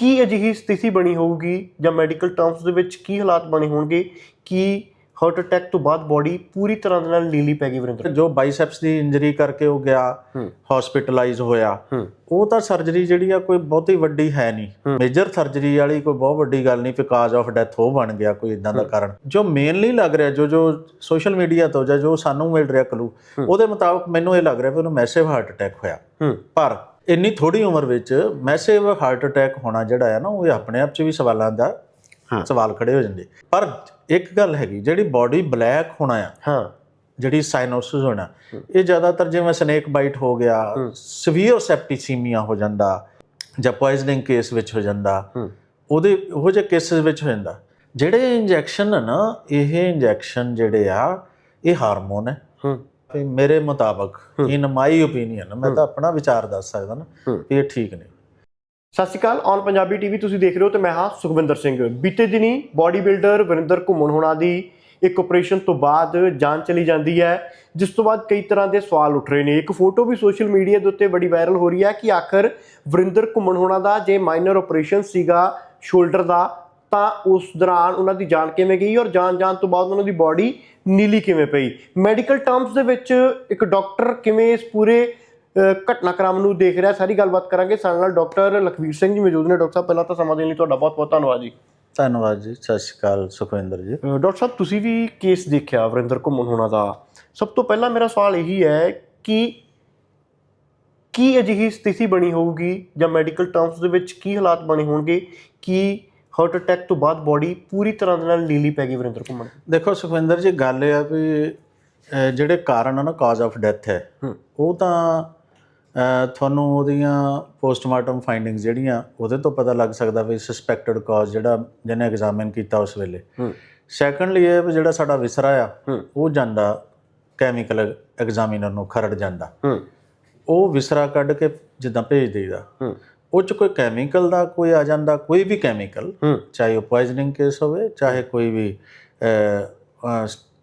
ਕੀ ਅਜਿਹੀ ਸਥਿਤੀ ਬਣੀ ਹੋਊਗੀ ਜਾਂ ਮੈਡੀਕਲ ਟਰਮਸ ਦੇ ਵਿੱਚ ਕੀ ਹਾਲਾਤ ਬਣੇ ਹੋਣਗੇ ਕਿ ਹਾਰਟ ਅਟੈਕ ਤੋਂ ਬਾਅਦ ਬਾਡੀ ਪੂਰੀ ਤਰ੍ਹਾਂ ਨਾਲ ਨੀਲੀ ਪੈ ਗਈ ਵਰਿੰਦਰ? ਜੋ ਬਾਈਸੈਪਸ ਦੀ ਇੰਜਰੀ ਕਰਕੇ ਉਹ ਗਿਆ। ਹਸਪੀਟਲਾਈਜ਼ ਹੋਇਆ। ਉਹ ਤਾਂ ਸਰਜਰੀ ਜਿਹੜੀ ਆ ਕੋਈ ਬਹੁਤੀ ਵੱਡੀ ਹੈ ਨਹੀਂ। ਮੇਜਰ ਸਰਜਰੀ ਵਾਲੀ ਕੋਈ ਬਹੁਤ ਵੱਡੀ ਗੱਲ ਨਹੀਂ ਕਾਜ਼ ਆਫ ਡੈਥ ਉਹ ਬਣ ਗਿਆ ਕੋਈ ਇਦਾਂ ਦਾ ਕਾਰਨ। ਜੋ ਮੇਨਲੀ ਲੱਗ ਰਿਹਾ ਜੋ ਜੋ ਸੋਸ਼ਲ ਮੀਡੀਆ ਤੋਂ ਜਾਂ ਜੋ ਸਾਨੂੰ ਮਿਲ ਰਿਹਾ ਕਲੂ ਉਹਦੇ ਮੁਤਾਬਕ ਮੈਨੂੰ ਇਹ ਲੱਗ ਰਿਹਾ ਵੀ ਉਹਨੂੰ ਮੈਸਿਵ ਹਾਰਟ ਅਟੈਕ ਹੋਇਆ। ਪਰ ਇੰਨੀ ਥੋੜੀ ਉਮਰ ਵਿੱਚ ਮੈਸਿਵ ਹਾਰਟ ਅਟੈਕ ਹੋਣਾ ਜਿਹੜਾ ਹੈ ਨਾ ਉਹ ਆਪਣੇ ਆਪ 'ਚ ਵੀ ਸਵਾਲਾਂ ਦਾ ਹਾਂ। ਸਵਾਲ ਖੜੇ ਹੋ ਜਾਂਦੇ। ਪਰ ਇੱਕ ਗੱਲ ਹੈਗੀ ਜਿਹੜੀ ਬਾਡੀ ਬਲੈਕ ਹੋਣਾ ਆ ਹਾਂ। ਜਿਹੜੀ ਸਾਈਨੋਸਿਸ ਹੋਣਾ ਇਹ ਜ਼ਿਆਦਾਤਰ ਜਿਵੇਂ ਸਨੇਕ ਬਾਈਟ ਹੋ ਗਿਆ ਸਵੀਅਰ ਸੈਪਟੀਸੀਮੀਆ ਹੋ ਜਾਂਦਾ ਜਾਂ ਪੋਇਜ਼ਨਿੰਗ ਕੇਸ ਵਿੱਚ ਹੋ ਜਾਂਦਾ। ਉਹਦੇ ਉਹ ਜਿਹੇ ਕੇਸਿਸ ਵਿੱਚ ਹੋ ਜਾਂਦਾ। ਜਿਹੜੇ ਇੰਜੈਕਸ਼ਨ ਨਾ ਇਹ ਇੰਜੈਕਸ਼ਨ ਜਿਹੜੇ ਆ ਇਹ ਹਾਰਮੋਨ ਹੈ ਹੂੰ। ਤੇ ਮੇਰੇ ਮੁਤਾਬਕ ਇਨ ਮਾਈ ਓਪੀਨੀਅਨ ਮੈਂ ਤਾਂ ਆਪਣਾ ਵਿਚਾਰ ਦੱਸ ਸਕਦਾ ਨਾ। ਵੀ ਇਹ ਠੀਕ ਨਹੀਂ। ਸਤਿ ਸ਼੍ਰੀ ਅਕਾਲ ਔਨ ਪੰਜਾਬੀ ਟੀਵੀ ਤੁਸੀਂ ਦੇਖ ਰਹੇ ਹੋ ਤੇ ਮੈਂ ਹਾਂ ਸੁਖਵਿੰਦਰ ਸਿੰਘ। ਬੀਤੇ ਦਿਨੀ ਬਾਡੀ ਬਿਲਡਰ ਵਰਿੰਦਰ ਘੁੰਮਣ ਹੋਣਾ ਦੀ ਇੱਕ ਆਪਰੇਸ਼ਨ ਤੋਂ ਬਾਅਦ ਜਾਨ ਚਲੀ ਜਾਂਦੀ ਹੈ ਜਿਸ ਤੋਂ ਬਾਅਦ ਕਈ ਤਰ੍ਹਾਂ ਦੇ ਸਵਾਲ ਉੱਠ ਰਹੇ ਨੇ। ਇੱਕ ਫੋਟੋ ਵੀ ਸੋਸ਼ਲ ਮੀਡੀਆ ਦੇ ਉੱਤੇ ਬੜੀ ਵਾਇਰਲ ਹੋ ਰਹੀ ਹੈ ਕਿ ਆਖਰ ਵਰਿੰਦਰ ਘੁੰਮਣ ਹੋਣਾ ਦਾ ਜੇ ਮਾਈਨਰ ਆਪਰੇਸ਼ਨ ਸੀਗਾ ਸ਼ੋਲਡਰ ਦਾ ਤਾਂ ਉਸ ਦੌਰਾਨ ਉਹਨਾਂ ਦੀ ਜਾਨ ਕਿਵੇਂ ਗਈ ਔਰ ਜਾਨ ਜਾਣ ਤੋਂ ਬਾਅਦ ਉਹਨਾਂ ਦੀ ਬਾਡੀ ਨੀਲੀ ਕਿਵੇਂ ਪਈ? ਮੈਡੀਕਲ ਟਰਮਸ ਦੇ ਵਿੱਚ ਇੱਕ ਡਾਕਟਰ ਕਿਵੇਂ ਇਸ ਪੂਰੇ ਘਟਨਾਕ੍ਰਮ ਨੂੰ ਦੇਖ ਰਿਹਾ? ਸਾਰੀ ਗੱਲਬਾਤ ਕਰਾਂਗੇ। ਸਾਡੇ ਨਾਲ ਡਾਕਟਰ ਲਖਵੀਰ ਸਿੰਘ ਜੀ ਮੌਜੂਦ ਨੇ। ਡਾਕਟਰ ਸਾਹਿਬ ਪਹਿਲਾਂ ਤਾਂ ਸਮਾਂ ਦੇਣ ਲਈ ਤੁਹਾਡਾ ਬਹੁਤ ਬਹੁਤ ਧੰਨਵਾਦ ਜੀ। ਧੰਨਵਾਦ ਜੀ। ਸਤਿ ਸ਼੍ਰੀ ਅਕਾਲ ਸੁਖਵਿੰਦਰ ਜੀ। ਡਾਕਟਰ ਸਾਹਿਬ ਤੁਸੀਂ ਵੀ ਕੇਸ ਦੇਖਿਆ ਵਰਿੰਦਰ ਘੁੰਮਣ ਹੋਣਾ ਦਾ? ਸਭ ਤੋਂ ਪਹਿਲਾਂ ਮੇਰਾ ਸਵਾਲ ਇਹੀ ਹੈ ਕਿ ਕੀ ਅਜਿਹੀ ਸਥਿਤੀ ਬਣੀ ਹੋਊਗੀ ਜਾਂ ਮੈਡੀਕਲ ਟਰਮਸ ਦੇ ਵਿੱਚ ਕੀ ਹਾਲਾਤ ਬਣੇ ਹੋਣਗੇ ਕਿ ਹਾਰਟ ਅਟੈਕ ਤੋਂ ਬਾਅਦ ਬਾਡੀ ਪੂਰੀ ਤਰ੍ਹਾਂ ਦੇ ਨਾਲ ਨੀਲੀ ਪੈ ਗਈ ਵਰਿੰਦਰ ਘੁੰਮਣ। ਦੇਖੋ ਸੁਖਵਿੰਦਰ ਜੀ ਗੱਲ ਇਹ ਆ ਵੀ ਜਿਹੜੇ ਕਾਰਨ ਆ ਨਾ ਕਾਜ਼ ਆਫ ਡੈਥ ਹੈ। ਉਹ ਤਾਂ ਤੁਹਾਨੂੰ ਉਹਦੀਆਂ ਪੋਸਟਮਾਰਟਮ ਫਾਈਂਡਿੰਗਸ ਜਿਹੜੀਆਂ ਉਹਦੇ ਤੋਂ ਪਤਾ ਲੱਗ ਸਕਦਾ ਵੀ ਸਸਪੈਕਟਡ ਕਾਜ਼ ਜਿਹੜਾ ਜਿਹਨੇ ਐਗਜ਼ਾਮਿਨ ਕੀਤਾ ਉਸ ਵੇਲੇ। ਸੈਕੰਡਲੀ ਇਹ ਵੀ ਜਿਹੜਾ ਸਾਡਾ ਵਿਸਰਾ ਆ ਉਹ ਜਾਂਦਾ ਕੈਮੀਕਲ ਐਗਜ਼ਾਮੀਨਰ ਨੂੰ ਖਰੜ ਜਾਂਦਾ। ਉਹ ਵਿਸਰਾ ਕੱਢ ਕੇ ਜਿੱਦਾਂ ਭੇਜ ਦੇਈਦਾ। ਉਹ ਚ ਕੋਈ ਕੈਮੀਕਲ ਦਾ ਕੋਈ ਆ ਜਾਂਦਾ ਕੋਈ ਵੀ ਕੈਮੀਕਲ ਚਾਹੇ ਉਹ ਪੋਇਜ਼ਨਿੰਗ ਕੇਸ ਹੋਵੇ ਚਾਹੇ ਕੋਈ ਵੀ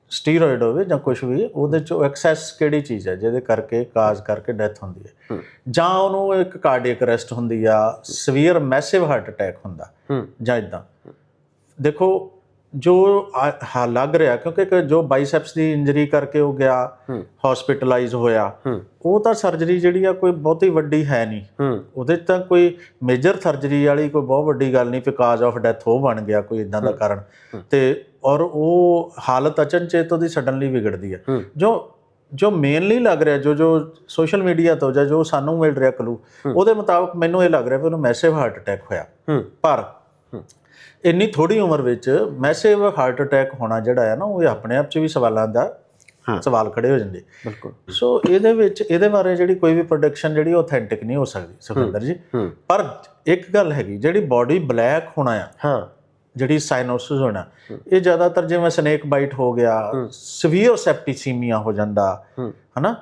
ਸਟੀਰੋਇਡ ਹੋਵੇ ਜਾਂ ਕੁਝ ਵੀ ਉਹਦੇ ਚ ਐਕਸੈਸ ਕਿਹੜੀ ਚੀਜ਼ ਹੈ ਜਿਹਦੇ ਕਰਕੇ ਕਾਜ਼ ਕਰਕੇ ਡੈਥ ਹੁੰਦੀ ਹੈ। ਜਾਂ ਉਹਨੂੰ ਇੱਕ ਕਾਰਡੀਅਕ ਅਰੈਸਟ ਹੁੰਦੀ ਆ ਸਵੀਅਰ ਮੈਸਿਵ ਹਾਰਟ ਅਟੈਕ ਹੁੰਦਾ ਜਾਂ ਇਦਾਂ ਦੇਖੋ ਜੋ ਹਾ ਲੱਗ ਰਿਹਾ ਕਿਉਂਕਿ ਜੋ ਬਾਈਸੈਪਸ ਦੀ ਇੰਜਰੀ ਕਰਕੇ ਉਹ ਗਿਆ ਹਸਪੀਟਲਾਈਜ਼ ਹੋਇਆ ਉਹ ਤਾਂ ਸਰਜਰੀ ਜਿਹੜੀ ਆ ਕੋਈ ਬਹੁਤੀ ਵੱਡੀ ਹੈ ਨਹੀਂ। ਉਹਦੇ ਤਾਂ ਕੋਈ ਮੇਜਰ ਸਰਜਰੀ ਵਾਲੀ ਕੋਈ ਬਹੁਤ ਵੱਡੀ ਗੱਲ ਨਹੀਂ ਕਿ ਕਾਜ਼ ਆਫ ਡੈਥ ਉਹ ਬਣ ਗਿਆ ਕੋਈ ਇਦਾਂ ਦਾ ਕਾਰਨ। ਤੇ ਔਰ ਉਹ ਹਾਲਤ ਅਚਨਚੇਤ ਉਹਦੀ ਸਡਨਲੀ ਵਿਗੜਦੀ ਹੈ। ਜੋ ਜੋ ਮੇਨਲੀ ਲੱਗ ਰਿਹਾ ਜੋ ਜੋ ਸੋਸ਼ਲ ਮੀਡੀਆ ਤੋਂ ਜਾਂ ਜੋ ਸਾਨੂੰ ਮਿਲ ਰਿਹਾ ਕਲੂ ਉਹਦੇ ਮੁਤਾਬਕ ਮੈਨੂੰ ਇਹ ਲੱਗ ਰਿਹਾ ਵੀ ਉਹਨੂੰ ਮੈਸਿਵ ਹਾਰਟ ਅਟੈਕ ਹੋਇਆ। ਪਰ। ਇੰਨੀ ਥੋੜੀ ਉਮਰ ਵਿੱਚ ਮੈਸਿਵ ਹਾਰਟ ਅਟੈਕ ਹੋਣਾ ਜਿਹੜਾ ਹੈ ਨਾ ਉਹ ਆਪਣੇ ਆਪ 'ਚ ਵੀ ਸਵਾਲਾਂ ਦਾ ਹਾਂ। ਸਵਾਲ ਖੜੇ ਹੋ ਜਾਂਦੇ। ਬਿਲਕੁਲ। ਸੋ ਇਹਦੇ ਵਿੱਚ ਇਹਦੇ ਬਾਰੇ ਜਿਹੜੀ ਕੋਈ ਵੀ ਪ੍ਰੋਡਕਸ਼ਨ ਜਿਹੜੀ ਆਥੈਂਟਿਕ ਨਹੀਂ ਹੋ ਸਕਦੀ ਸੁਖਿੰਦਰ ਜੀ। ਪਰ ਇੱਕ ਗੱਲ ਹੈਗੀ ਜਿਹੜੀ ਬਾਡੀ ਬਲੈਕ ਹੋਣਾ ਆ ਹਾਂ। ਜਿਹੜੀ ਸਾਈਨੋਸਿਸ ਹੋਣਾ ਇਹ ਜ਼ਿਆਦਾਤਰ ਜਿਵੇਂ ਸਨੇਕ ਬਾਈਟ ਹੋ ਗਿਆ ਸਵੀਅਰ ਸੈਪਟੀਸੀਮੀਆ ਹੋ ਜਾਂਦਾ ਹਨਾ?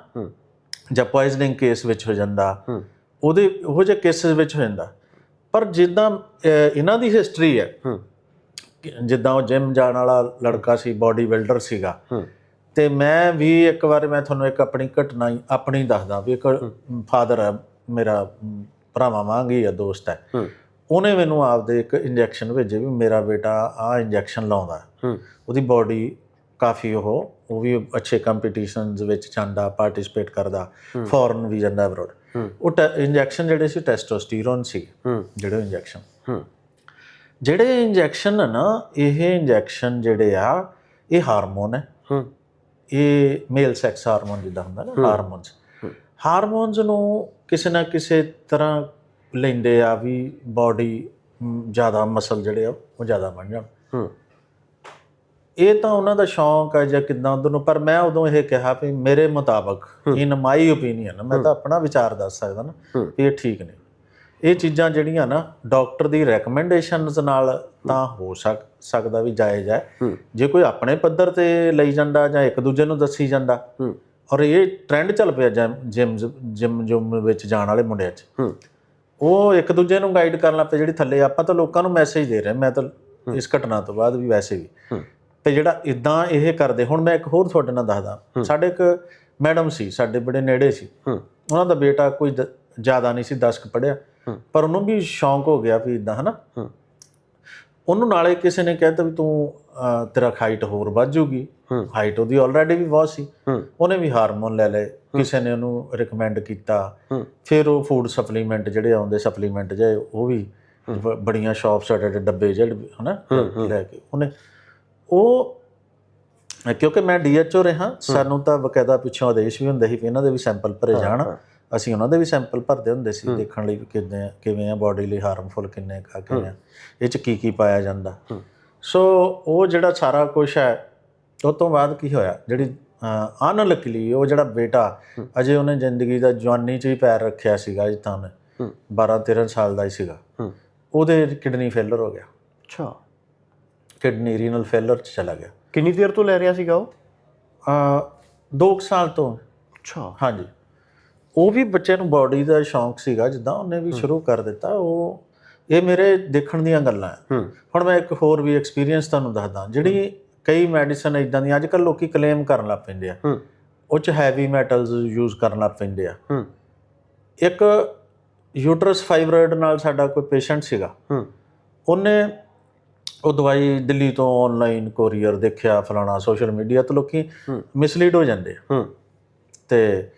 ਜਾਂ ਪੋਇਜ਼ਨਿੰਗ ਕੇਸ ਵਿੱਚ ਹੋ ਜਾਂਦਾ ਉਹਦੇ ਉਹ ਜਿਹੇ ਕੇਸਿਸ ਵਿੱਚ ਹੋ ਜਾਂਦਾ। ਪਰ ਜਿੱਦਾਂ ਇਹਨਾਂ ਦੀ ਹਿਸਟਰੀ ਹੈ ਜਿੱਦਾਂ ਉਹ ਜਿਮ ਜਾਣ ਵਾਲਾ ਲੜਕਾ ਸੀ ਬਾਡੀ ਬਿਲਡਰ ਸੀਗਾ। ਹੂੰ। ਤੇ ਮੈਂ ਵੀ ਇੱਕ ਵਾਰ ਮੈਂ ਤੁਹਾਨੂੰ ਇੱਕ ਆਪਣੀ ਘਟਨਾ ਹੀ ਆਪਣੀ ਦੱਸਦਾ ਵੀ ਇੱਕ ਫਾਦਰ ਹੈ ਮੇਰਾ ਭਰਾਵਾਂ ਵਾਂਗ ਹੀ ਆ ਦੋਸਤ ਹੈ। ਉਹਨੇ ਮੈਨੂੰ ਆਪਦੇ ਇੱਕ ਇੰਜੈਕਸ਼ਨ ਭੇਜੇ ਵੀ ਮੇਰਾ ਬੇਟਾ ਆ ਇੰਜੈਕਸ਼ਨ ਲਾਉਂਦਾ। ਉਹਦੀ ਬਾਡੀ ਕਾਫੀ ਉਹ ਉਹ ਵੀ ਅੱਛੇ ਕੰਪੀਟੀਸ਼ਨਸ ਵਿੱਚ ਜਾਂਦਾ ਪਾਰਟਿਸਿਪੇਟ ਕਰਦਾ। ਫੋਰਨ ਵੀ ਜਾਂਦਾ ਅਬਰੋਡ ਉਹ ਇੰਜੈਕਸ਼ਨ ਜਿਹੜੇ ਸੀ ਟੈਸਟੋਸਟੀਰੋਨ ਸੀ ਜਿਹੜੇ ਇੰਜੈਕਸ਼ਨ ਜਿਹੜੇ ਇੰਜੈਕਸ਼ਨ ਨਾ ਇਹ ਇੰਜੈਕਸ਼ਨ ਜਿਹੜੇ ਆ ਇਹ ਹਾਰਮੋਨ ਹੈ। ਇਹ ਮੇਲ ਸੈਕਸ ਹਾਰਮੋਨ ਜਿੱਦਾਂ ਹੁੰਦਾ ਨਾ ਹਾਰਮੋਨਸ ਹੂੰ। ਹਾਰਮੋਨਸ ਨੂੰ ਕਿਸੇ ਨਾ ਕਿਸੇ ਤਰ੍ਹਾਂ ਲੈਂਦੇ ਆ ਵੀ ਬਾਡੀ ਜ਼ਿਆਦਾ ਮਸਲ ਜਿਹੜੇ ਆ ਉਹ ਜ਼ਿਆਦਾ ਬਣ ਜਾਣ। ਇਹ ਤਾਂ ਉਹਨਾਂ ਦਾ ਸ਼ੌਂਕ ਹੈ ਜਾਂ ਕਿਦਾਂ ਉਧਰ ਨੂੰ ਪਰ ਮੈਂ ਉਦੋਂ ਇਹ ਕਿਹਾ ਵੀ ਮੇਰੇ ਮੁਤਾਬਕ ਇਨ ਮਾਈ ਓਪੀਨੀਅਨ ਮੈਂ ਤਾਂ ਆਪਣਾ ਵਿਚਾਰ ਦੱਸ ਸਕਦਾ ਨਾ। ਵੀ ਇਹ ਠੀਕ ਨਹੀਂ ਇਹ ਚੀਜ਼ਾਂ ਜਿਹੜੀਆਂ ਨਾ ਡਾਕਟਰ ਦੀ ਰეკਮੈਂਡੇਸ਼ਨਸ ਨਾਲ ਤਾਂ ਹੋ। ਸਕ ਸਕਦਾ ਵੀ ਜਾਇਜ਼ ਹੈ। ਜੇ ਕੋਈ ਆਪਣੇ ਪੱਧਰ ਤੇ ਲਈ ਜਾਂਦਾ ਜਾਂ ਇੱਕ ਦੂਜੇ ਨੂੰ ਦੱਸੀ ਜਾਂਦਾ ਔਰ ਇਹ ਟ੍ਰੈਂਡ ਚੱਲ ਪਿਆ ਜਿਮ ਜਿਮ ਜਿਮ ਵਿੱਚ ਜਾਣ ਵਾਲੇ ਮੁੰਡਿਆਂ 'ਚ ਉਹ ਇੱਕ ਦੂਜੇ ਨੂੰ ਗਾਈਡ ਕਰਨ ਲੱਗ ਪਏ ਜਿਹੜੀ ਥੱਲੇ ਆਪਾਂ ਤਾਂ ਲੋਕਾਂ ਨੂੰ ਮੈਸੇਜ ਦੇ ਰਹੇ ਮੈਂ ਤਾਂ ਇਸ ਘਟਨਾ ਤੋਂ ਬਾਅਦ ਵੀ ਵੈਸੇ ਵੀ। ਤੇ ਜਿਹੜਾ ਇਦਾਂ ਇਹ ਕਰਦੇ ਹੁਣ ਮੈਂ ਇੱਕ ਹੋਰ ਤੁਹਾਡੇ ਨਾਲ ਦੱਸਦਾ। ਸਾਡੇ ਇੱਕ ਮੈਡਮ ਸੀ ਸਾਡੇ ਬੜੇ ਨੇੜੇ ਸੀ। ਉਹਨਾਂ ਦਾ ਬੇਟਾ ਕੋਈ ਜ਼ਿਆਦਾ ਨਹੀਂ ਸੀ 10 ਕੁ ਪੜਿਆ। ਪਰ ਉਹਨੂੰ ਵੀ ਸ਼ੌਂਕ ਹੋ ਗਿਆ ਵੀ ਇਦਾਂ ਹਨਾ। ਉਹਨੂੰ ਨਾਲੇ ਕਿਸੇ ਨੇ ਕਹਿਤਾ ਵੀ ਤੂੰ ਤੇਰਾ ਹਾਈਟ ਹੋਰ ਵੱਧ ਜੂਗੀ। ਹਾਈਟ ਉਹਦੀ ਆਲਰੇਡੀ ਵੀ ਬਹੁਤ ਸੀ। ਉਹਨੇ ਵੀ ਹਾਰਮੋਨ ਲੈ ਲਏ। ਕਿਸੇ ਨੇ ਉਹਨੂੰ ਰეკਮੈਂਡ ਕੀਤਾ। ਫਿਰ ਉਹ ਫੂਡ ਸਪਲੀਮੈਂਟ ਜਿਹੜੇ ਆਉਂਦੇ ਸਪਲੀਮੈਂਟ ਜੇ ਉਹ ਵੀ ਬੜੀਆਂ ਸ਼ਾਪਸ ਅਡੇ ਡੱਬੇ ਜਿਹੜੇ ਹਨਾ? ਲੈ ਕੇ ਉਹਨੇ ਉਹ ਕਿਉਂਕਿ ਮੈਂ ਡੀਐਚਓ ਰਿਹਾ ਸਾਨੂੰ ਤਾਂ ਬਕਾਇਦਾ ਪਿੱਛੋਂ ਆਦੇਸ਼ ਵੀ ਹੁੰਦੇ ਸੀ ਵੀ ਇਹਨਾਂ ਦੇ ਵੀ ਸੈਂਪਲ ਭਰੇ ਜਾਣ। ਅਸੀਂ ਉਹਨਾਂ ਦੇ ਵੀ ਸੈਂਪਲ ਭਰਦੇ ਹੁੰਦੇ ਸੀ ਦੇਖਣ ਲਈ ਕਿੰਨੇ ਕਿਵੇਂ ਆ ਬਾਡੀ ਲਈ ਹਾਰਮਫੁਲ ਕਿੰਨੇ ਕਾ ਆ। ਇਹ ਚ ਕੀ ਕੀ ਪਾਇਆ ਜਾਂਦਾ। ਸੋ ਉਹ ਜਿਹੜਾ ਸਾਰਾ ਕੁਝ ਹੈ ਉਹ ਤੋਂ ਬਾਅਦ ਕੀ ਹੋਇਆ? ਜਿਹੜੀ ਅਨਲਕਲੀ ਉਹ ਜਿਹੜਾ ਬੇਟਾ ਅਜੇ ਉਹਨੇ ਜ਼ਿੰਦਗੀ ਦਾ ਜਵਾਨੀ 'ਚ ਹੀ ਪੈਰ ਰੱਖਿਆ ਸੀਗਾ ਅਜੇ ਤਾਂ ਉਹਨੇ। ਹੂੰ। 12 13 ਸਾਲ ਦਾ ਹੀ ਸੀਗਾ। ਉਹਦੇ ਕਿਡਨੀ ਫੇਲਰ ਹੋ ਗਿਆ। ਅੱਛਾ। ਕਿਡਨੀ ਰੀਨਲ ਫੇਲਰ 'ਚ ਚਲਾ ਗਿਆ। ਕਿੰਨੀ ਦੇਰ ਤੋਂ ਲੈ ਰਿਹਾ ਸੀਗਾ ਉਹ? ਅ 2 ਸਾਲ ਤੋਂ। ਅੱਛਾ। ਹਾਂਜੀ। ਉਹ ਵੀ ਬੱਚੇ ਨੂੰ ਬਾਡੀ ਦਾ ਸ਼ੌਂਕ ਸੀਗਾ ਜਿੱਦਾਂ ਉਹਨੇ ਵੀ ਸ਼ੁਰੂ ਕਰ ਦਿੱਤਾ ਉਹ ਇਹ ਮੇਰੇ ਦੇਖਣ ਦੀਆਂ ਗੱਲਾਂ ਹੈ। ਹੁਣ ਮੈਂ ਇੱਕ ਹੋਰ ਵੀ ਐਕਸਪੀਰੀਅੰਸ ਤੁਹਾਨੂੰ ਦੱਸਦਾ। ਜਿਹੜੀ ਕਈ ਮੈਡੀਸਨ ਇਦਾਂ ਦੀਆਂ ਅੱਜ ਕੱਲ ਲੋਕੀ ਕਲੇਮ ਕਰਨ ਲੱਗ ਪੈਂਦੇ ਆ। ਉਹ ਚ ਹੈਵੀ ਮੈਟਲਸ ਯੂਜ਼ ਕਰਨ ਲੱਗ ਪੈਂਦੇ ਆ। ਇੱਕ ਯੂਟਰਸ ਫਾਈਬਰੋਇਡ ਨਾਲ ਸਾਡਾ ਕੋਈ ਪੇਸ਼ੈਂਟ ਸੀਗਾ। ਉਹਨੇ ਉਹ ਦਵਾਈ ਦਿੱਲੀ ਤੋਂ ਆਨਲਾਈਨ ਕੋਰੀਅਰ ਦੇਖਿਆ ਫਲਾਣਾ ਸੋਸ਼ਲ ਮੀਡੀਆ ਤੋਂ ਲੋਕੀ। ਮਿਸਲੀਡ ਹੋ ਜਾਂਦੇ ਆ। ਹੂੰ। ਤੇ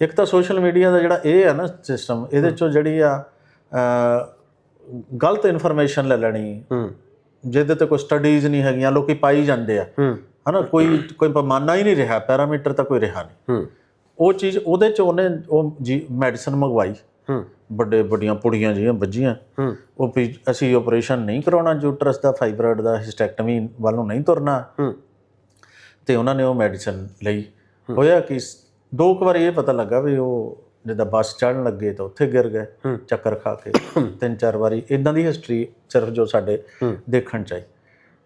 ਇੱਕ ਤਾਂ ਸੋਸ਼ਲ ਮੀਡੀਆ ਦਾ ਜਿਹੜਾ ਇਹ ਹੈ ਨਾ ਸਿਸਟਮ ਇਹਦੇ ਚੋਂ ਜਿਹੜੀ ਆ ਗਲਤ ਇਨਫੋਰਮੇਸ਼ਨ ਲੈ ਲੈਣੀ। ਹੂੰ। ਜਿਹਦੇ ਤੇ ਕੋਈ ਸਟੱਡੀਜ਼ ਨਹੀਂ ਹੈਗੀਆਂ ਲੋਕੀ ਪਾਈ ਜਾਂਦੇ ਆ। ਹੂੰ। ਹਨਾ ਕੋਈ ਕੋਈ ਪੈਮਾਨਾ ਹੀ ਨਹੀਂ ਰਿਹਾ ਪੈਰਾਮੀਟਰ ਤਾਂ ਕੋਈ ਰਿਹਾ ਨਹੀਂ। ਹੂੰ। ਉਹ ਚੀਜ਼ ਉਹਦੇ ਚ ਉਹਨੇ ਉਹ ਜੀ ਮੈਡੀਸਨ ਮੰਗਵਾਈ। ਵੱਡੇ ਵੱਡੀਆਂ ਪੁੜੀਆਂ ਜਿਹੀਆਂ ਵੱਜੀਆਂ। ਉਹ ਵੀ ਅਸੀਂ ਆਪਰੇਸ਼ਨ ਨਹੀਂ ਕਰਾਉਣਾ ਯੂਟਰਸ ਦਾ ਫਾਈਬਰੋਇਡ ਦਾ ਹਿਸਟੈਕਟਮੀ ਵੱਲ ਨੂੰ ਨਹੀਂ ਤੁਰਨਾ। ਤੇ ਉਹਨਾਂ ਨੇ ਉਹ ਮੈਡੀਸਨ ਲਈ। ਹੋਇਆ ਕਿ? ਦੋ ਕੁ ਵਾਰੀ ਇਹ ਪਤਾ ਲੱਗਾ ਵੀ ਉਹ ਜਿੱਦਾਂ ਬੱਸ ਚੜਨ ਲੱਗੇ ਤਾਂ ਉੱਥੇ ਗਿਰ ਗਏ। ਚੱਕਰ ਖਾ ਕੇ। ਤਿੰਨ ਚਾਰ ਵਾਰੀ ਇਦਾਂ ਦੀ ਹਿਸਟਰੀ ਸਿਰਫ ਜੋ ਸਾਡੇ। ਦੇਖਣ ਚ ਆਈ।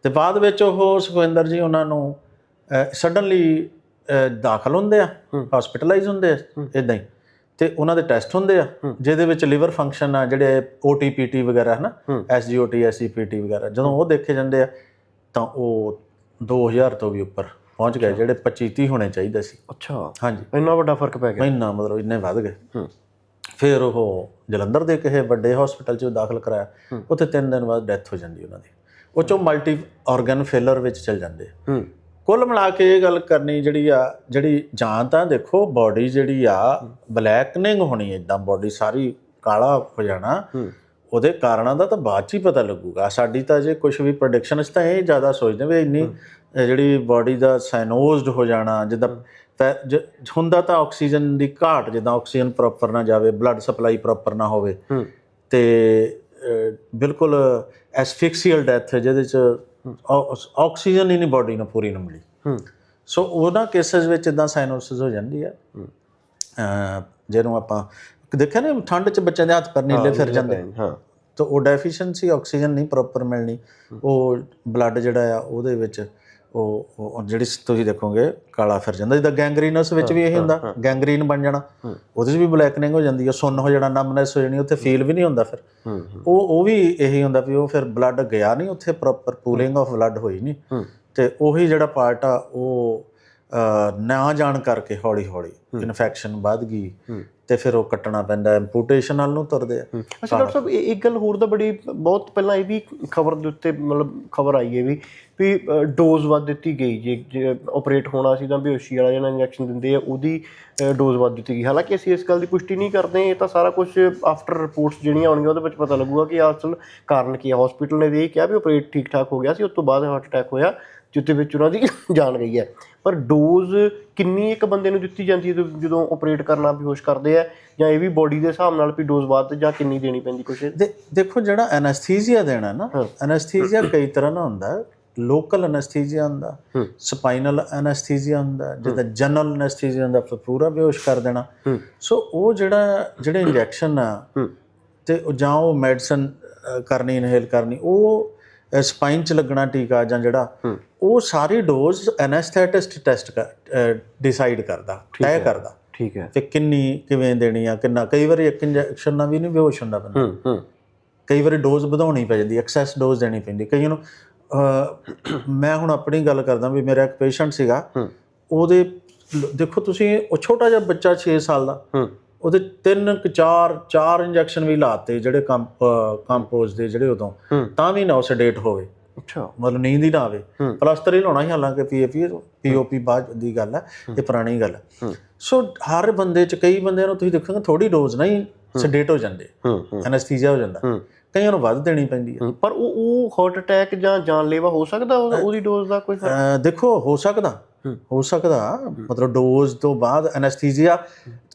ਤੇ ਬਾਅਦ ਵਿੱਚ ਉਹ ਸੁਖਵਿੰਦਰ ਜੀ ਉਹਨਾਂ ਨੂੰ ਸਡਨਲੀ ਦਾਖਲ ਹੁੰਦੇ ਆ ਹਸਪੀਟਲਾਈਜ਼ ਹੁੰਦੇ ਆ ਇਦਾਂ ਹੀ। ਤੇ ਉਹਨਾਂ ਦੇ ਟੈਸਟ ਹੁੰਦੇ ਆ ਜਿਹਦੇ ਵਿੱਚ ਲਿਵਰ ਫੰਕਸ਼ਨ ਆ ਜਿਹੜੇ OTPT ਵਗੈਰਾ ਹੈ। ਨਾ ਹੂੰ। SGOT SCPT ਵਗੈਰਾ ਜਦੋਂ ਉਹ ਦੇਖੇ ਜਾਂਦੇ ਆ ਤਾਂ ਉਹ 2000 ਤੋਂ ਵੀ ਉੱਪਰ ਪਹੁੰਚ ਗਏ ਜਿਹੜੇ 25 30 ਹੋਣੇ ਚਾਹੀਦੇ ਸੀ। ਅੱਛਾ। ਹਾਂਜੀ। ਇੰਨਾ ਵੱਡਾ ਫ਼ਰਕ ਪੈ ਗਿਆ। ਮਹੀਨਾ ਮਤਲਬ ਇੰਨੇ ਵੱਧ ਗਏ। ਫਿਰ ਉਹ ਜਲੰਧਰ ਦੇ ਕਿਸੇ ਵੱਡੇ ਹਸਪੀਟਲ 'ਚ ਦਾਖਲ ਕਰਾਇਆ ਉੱਥੇ 3 ਦਿਨ ਬਾਅਦ ਡੈਥ ਹੋ ਜਾਂਦੀ ਉਹਨਾਂ ਦੀ। ਉਹ ਚੋਂ ਮਲਟੀ ਆਰਗਨ ਫੇਲਰ ਵਿੱਚ ਚਲ ਜਾਂਦੇ ਕੁੱਲ ਮਿਲਾ ਕੇ ਇਹ ਗੱਲ ਕਰਨੀ ਜਿਹੜੀ ਆ ਜਿਹੜੀ ਜਾਂ ਤਾਂ ਦੇਖੋ ਬਾਡੀ ਜਿਹੜੀ ਆ ਬਲੈਕਨਿੰਗ ਹੋਣੀ ਇਦਾਂ ਬਾਡੀ ਸਾਰੀ ਕਾਲਾ ਹੋ ਜਾਣਾ। ਉਹਦੇ ਕਾਰਨਾਂ ਦਾ ਤਾਂ ਬਾਅਦ ਚ ਹੀ ਪਤਾ ਲੱਗੂਗਾ। ਸਾਡੀ ਤਾਂ ਜੇ ਕੁਝ ਵੀ ਪ੍ਰੈਡਿਕਸ਼ਨਸ ਤਾਂ ਇਹ ਜ਼ਿਆਦਾ ਸੋਚਦੇ ਵੀ ਇੰਨੀ ਜਿਹੜੀ ਬਾਡੀ ਦਾ ਸਾਈਨੋਜ਼ਡ ਹੋ ਜਾਣਾ ਜਿੱਦਾਂ ਹੁੰਦਾ ਤਾਂ ਆਕਸੀਜਨ ਦੀ ਘਾਟ ਜਿੱਦਾਂ ਆਕਸੀਜਨ ਪ੍ਰੋਪਰ ਨਾ ਜਾਵੇ ਬਲੱਡ ਸਪਲਾਈ ਪ੍ਰੋਪਰ ਨਾ ਹੋਵੇ। ਤੇ ਬਿਲਕੁਲ ਐਸਫਿਕਸੀਅਲ ਡੈਥ ਜਿਹਦੇ ਚ ਆਕਸੀਜਨ ਹੀ ਨਹੀਂ ਬਾਡੀ ਨੂੰ ਪੂਰੀ ਨੂੰ ਮਿਲੀ। ਹੂੰ। ਸੋ ਉਹਨਾਂ ਕੇਸਸ ਵਿੱਚ ਇਦਾਂ ਸਾਈਨੋਸਿਸ ਹੋ ਜਾਂਦੀ ਹੈ। ਜਿਹਨੂੰ ਆਪਾਂ ਦੇਖਿਆ ਨਾ ਠੰਡ 'ਚ ਬੱਚਿਆਂ ਦੇ ਹੱਥ ਪੈਰ ਨੀਲੇ ਫਿਰ ਜਾਂਦੇ। ਹਾਂ। ਤਾਂ ਉਹ ਡੈਫੀਸ਼ੀਐਂਸੀ ਆਕਸੀਜਨ ਨਹੀਂ ਪ੍ਰੋਪਰ ਮਿਲਣੀ। ਉਹ ਬਲੱਡ ਜਿਹੜਾ ਆ ਉਹਦੇ ਵਿੱਚ ਉਹ ਉਹ ਜਿਹੜੀ ਤੁਸੀਂ ਦੇਖੋਗੇ ਕਾਲਾ ਫਿਰ ਜਾਂਦਾ ਜਿੱਦਾਂ ਗੈਂਗਰੀਨਸ ਵਿੱਚ ਵੀ ਇਹ ਹੁੰਦਾ ਗੈਂਗਰੀਨ ਬਣ ਜਾਣਾ ਉਹਦੇ 'ਚ ਵੀ ਬਲੈਕਨਿੰਗ ਹੋ ਜਾਂਦੀ ਹੈ ਸੁੰਨ ਹੋ ਜਾਣਾ ਨਮਨੈਸ ਹੋ ਜਾਣੀ ਉੱਥੇ ਫੀਲ ਵੀ ਨਹੀਂ ਹੁੰਦਾ ਫਿਰ। ਉਹ ਉਹ ਵੀ ਇਹੀ ਹੁੰਦਾ ਵੀ ਉਹ ਫਿਰ ਬਲੱਡ ਗਿਆ ਨਹੀਂ ਉੱਥੇ ਪ੍ਰੋਪਰ ਪੂਲਿੰਗ ਆਫ ਬਲੱਡ ਹੋਈ ਨਹੀਂ। ਤੇ ਉਹੀ ਜਿਹੜਾ ਪਾਰਟ ਆ ਉਹ ਨਾ ਜਾਣ ਕਰਕੇ ਹੌਲੀ ਹੌਲੀ ਇਨਫੈਕਸ਼ਨ ਵੱਧ ਗਈ। ਤੇ ਫਿਰ ਉਹ ਕੱਟਣਾ ਪੈਂਦਾ ਐਂਪੂਟੇਸ਼ਨ ਵੱਲ ਨੂੰ ਤੁਰਦੇ ਆ। ਅੱਛਾ ਡਾਕਟਰ ਸਾਹਿਬ ਇੱਕ ਗੱਲ ਹੋਰ ਦਾ ਬੜੀ ਬਹੁਤ ਪਹਿਲਾਂ ਇਹ ਵੀ ਖਬਰ ਦੇ ਉੱਤੇ ਮਤਲਬ ਖਬਰ ਆਈ ਹੈ ਵੀ ਵੀ ਡੋਜ਼ ਵੱਧ ਦਿੱਤੀ ਗਈ ਜੇ ਆਪਰੇਟ ਹੋਣਾ ਸੀ ਤਾਂ ਬੇਹੋਸ਼ੀ ਵਾਲਾ ਜਿਹੜਾ ਇੰਜੈਕਸ਼ਨ ਦਿੰਦੇ ਆ ਉਹਦੀ ਡੋਜ਼ ਵੱਧ ਦਿੱਤੀ ਗਈ। ਹਾਲਾਂਕਿ ਅਸੀਂ ਇਸ ਗੱਲ ਦੀ ਪੁਸ਼ਟੀ ਨਹੀਂ ਕਰਦੇ ਇਹ ਤਾਂ ਸਾਰਾ ਕੁਝ ਆਫਟਰ ਰਿਪੋਰਟਸ ਜਿਹੜੀਆਂ ਆਉਣਗੀਆਂ ਉਹਦੇ ਵਿੱਚ ਪਤਾ ਲੱਗੂਗਾ ਕਿ ਅਸਲ ਕਾਰਨ ਕੀ ਹੈ ਹਸਪੀਟਲ ਨੇ ਵੀ ਇਹ ਕਿਹਾ ਵੀ ਆਪਰੇਟ ਠੀਕ ਠਾਕ ਹੋ ਗਿਆ ਸੀ ਉਸ ਤੋਂ ਬਾਅਦ ਹਾਰਟ ਅਟੈਕ ਹੋਇਆ। ਜਿੱਤੇ ਵਿੱਚ ਉਹਨਾਂ ਦੀ ਜਾਨ ਗਈ ਹੈ। ਪਰ ਡੋਜ਼ ਕਿੰਨੀ ਇੱਕ ਬੰਦੇ ਨੂੰ ਦਿੱਤੀ ਜਾਂਦੀ ਹੈ ਜਦੋਂ- ਜਦੋਂ ਆਪਰੇਟ ਕਰਨਾ ਬੇਹੋਸ਼ ਕਰਦੇ ਆ? ਜਾਂ ਇਹ ਵੀ ਬੋਡੀ ਦੇ ਹਿਸਾਬ ਨਾਲ ਵੀ ਡੋਜ਼ ਵੱਧ ਜਾਂ ਕਿੰਨੀ ਦੇਣੀ ਪੈਂਦੀ ਕੁਛ? ਦੇ- ਦੇਖੋ ਜਿਹੜਾ ਐਨਸਥੀਸੀਆ ਦੇਣਾ ਨਾ ਹਾਂ। ਐਨਸਥੀਸੀਆ ਕਈ ਤਰ੍ਹਾਂ ਦਾ ਹੁੰਦਾ ਲੋਕਲ ਐਨਸਥੀਸੀਆ ਹੁੰਦਾ ਹੂੰ। ਸਪਾਈਨਲ ਐਨਸਥੀਸੀਆ ਹੁੰਦਾ ਜਿਹਦਾ ਜਨਰਲ ਐਨਸਥੀਸੀਆ ਹੁੰਦਾ ਫਿਰ ਪੂਰਾ ਬੇਹੋਸ਼ ਕਰ ਦੇਣਾ। ਹੂੰ। ਸੋ ਉਹ ਜਿਹੜਾ ਜਿਹੜੇ ਇੰਜੈਕਸ਼ਨ ਆ ਹੂੰ। ਤੇ ਉਹ ਜਾਂ ਉਹ ਮੈਡੀਸਨ ਕਰਨੀ ਇਨਹੇਲ ਕਰਨੀ ਉਹ ਸਪਾਈਨ ਚ ਲੱਗਣਾ ਟੀਕਾ ਜਾਂ ਜਿਹੜਾ ਉਹ ਸਾਰੀ ਡੋਜ਼ ਐਨਸਥੈਟਿਸਟ ਟੈਸਟ ਡਿਸਾਈਡ ਕਰਦਾ ਤੈਅ ਕਰਦਾ। ਠੀਕ ਹੈ। ਤੇ ਕਿੰਨੀ ਕਿਵੇਂ ਦੇਣੀ ਆ ਕਿੰਨਾ ਕਈ ਵਾਰੀ ਇੱਕ ਇੰਜੈਕਸ਼ਨ ਨਾਲ ਵੀ ਨਹੀਂ ਬੇਹੋਸ਼ ਹੁੰਦਾ ਬੰਦਾ। ਹੂੰ ਹੂੰ। ਕਈ ਵਾਰੀ ਡੋਜ਼ ਵਧਾਉਣੀ ਪੈ ਜਾਂਦੀ ਐਕਸੈਸ ਡੋਜ਼ ਦੇਣੀ ਪੈਂਦੀ। ਕਈ ਨੂੰ ਮੈਂ ਹੁਣ ਆਪਣੀ ਗੱਲ ਕਰਦਾ ਵੀ ਮੇਰਾ ਇੱਕ ਪੇਸ਼ੈਂਟ ਸੀਗਾ ਉਹਦੇ ਦੇਖੋ ਤੁਸੀਂ ਉਹ ਛੋਟਾ ਜਿਹਾ ਬੱਚਾ 6 ਸਾਲ ਦਾ। ਹੂੰ। ਉਹਦੇ ਤਿੰਨ ਕੁ ਚਾਰ ਚਾਰ ਇੰਜੈਕਸ਼ਨ ਵੀ ਲਾਤੇ ਜਿਹੜੇ ਕੰਪ ਕੰਪੋਜ਼ ਦੇ ਜਿਹੜੇ ਉਦੋਂ। ਹੂੰ। ਤਾਂ ਵੀ ਨਾ ਸੈਡੇਟ ਹੋਵੇ। ਅੱਛਾ। ਮਤਲਬ ਨੀਂਦ ਹੀ ਨਾ ਆਵੇ। ਹੂੰ। ਪਲਸਟਰ ਹੀ ਲਾਉਣਾ ਸੀ ਹਾਲਾਂਕਿ ਪੀਏਪੀ ਪੀਓਪੀ ਬਾਅਦ ਦੀ ਗੱਲ ਹੈ ਇਹ ਪੁਰਾਣੀ ਗੱਲ ਹੈ। ਹੂੰ। ਸੋ ਹਰ ਬੰਦੇ ਚ ਕਈ ਬੰਦਿਆਂ ਨੂੰ ਤੁਸੀਂ ਦੇਖੋਗੇ ਥੋੜੀ ਡੋਜ਼ ਨਹੀਂ ਸੈਡੇਟ ਹੋ। ਜਾਂਦੇ। ਹੂੰ ਹੂੰ। ਐਨਸਥੀਸੀਆ ਹੋ ਜਾਂਦਾ। ਹੂੰ। ਕਈਆਂ ਨੂੰ ਵੱਧ ਦੇਣੀ ਪੈਂਦੀ ਹੈ। ਹੂੰ, ਪਰ ਉਹ ਉਹ ਹਾਰਟ ਅਟੈਕ ਜਾਂ ਜਾਨਲੇਵਾ ਹੋ ਸਕਦਾ ਉਹ- ਉਹਦੀ ਡੋਜ਼ ਦਾ ਕੋਈ ਫ਼ਰਕ? ਦੇਖੋ ਹੋ ਸਕਦਾ। ਹੂੰ। ਹੋ ਸਕਦਾ। ਮਤਲਬ ਡੋਜ਼ ਤੋਂ ਬਾਅਦ ਐਨਸਥੀਸੀਆ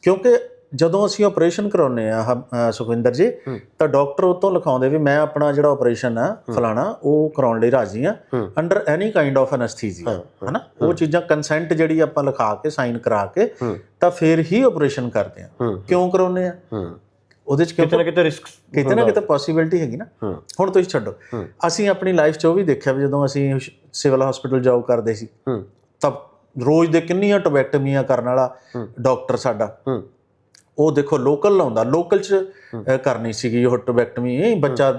ਕਿਉਂਕਿ ਜਦੋਂ ਅਸੀਂ ਆਪਰੇਸ਼ਨ ਕਰਾਉਨੇ ਆ ਸੁਖਵਿੰਦਰ ਜੀ। ਤਾਂ ਡਾਕਟਰ ਉਤੋਂ ਲਿਖਾਉਂਦੇ ਵੀ ਮੈਂ ਆਪਣਾ ਜਿਹੜਾ ਆਪਰੇਸ਼ਨ ਆ ਫਲਾਣਾ ਉਹ ਕਰਾਉਣ ਲਈ ਰਾਜ਼ੀ ਆ। Under any kind of anaesthesia ਹਾਂ, ਹਨਾ? ਉਹ ਚੀਜ਼ਾਂ ਕੰਸੈਂਟ ਜਿਹੜੀ ਆਪਾਂ ਲਿਖਾ ਕੇ ਸਾਈਨ ਕਰਾ ਕੇ ਤਾਂ ਫਿਰ ਹੀ ਆਪਰੇਸ਼ਨ ਕਰਦੇ ਆ ਕਿਉਂ ਕਰਾਉਨੇ ਆ ਉਹਦੇ ਚ ਕਿਤੇ ਨਾ ਕਿਤੇ ਰਿਸਕ ਕਿਤੇ ਨਾ ਕਿਤੇ ਪੋਸਿਬਿਲਿਟੀ ਹੈਗੀ ਨਾ। ਹੁਣ ਤੁਸੀਂ ਛੱਡੋ। ਅਸੀਂ ਆਪਣੀ ਲਾਈਫ 'ਚ ਉਹ ਵੀ ਦੇਖਿਆ ਵੀ ਜਦੋਂ ਅਸੀਂ ਸਿਵਲ ਹਸਪੀਟਲ ਜੌਬ ਕਰਦੇ ਸੀ ਤਾਂ ਰੋਜ਼ ਦੇ ਕਿੰਨੀਆਂ ਟੋਬੈਕਟਮੀਆਂ ਕਰਨ ਵਾਲਾ। ਡਾਕਟਰ ਸਾਡਾ। ਉਹ ਦੇਖੋ ਲੋਕਲ ਲਾਉਂਦਾ ਲੋਕਲ 'ਚ ਕਰਨੀ ਸੀਗੀ ਉਹ ਟੋਬੈਕਟਮੀ ਬੱਚਾ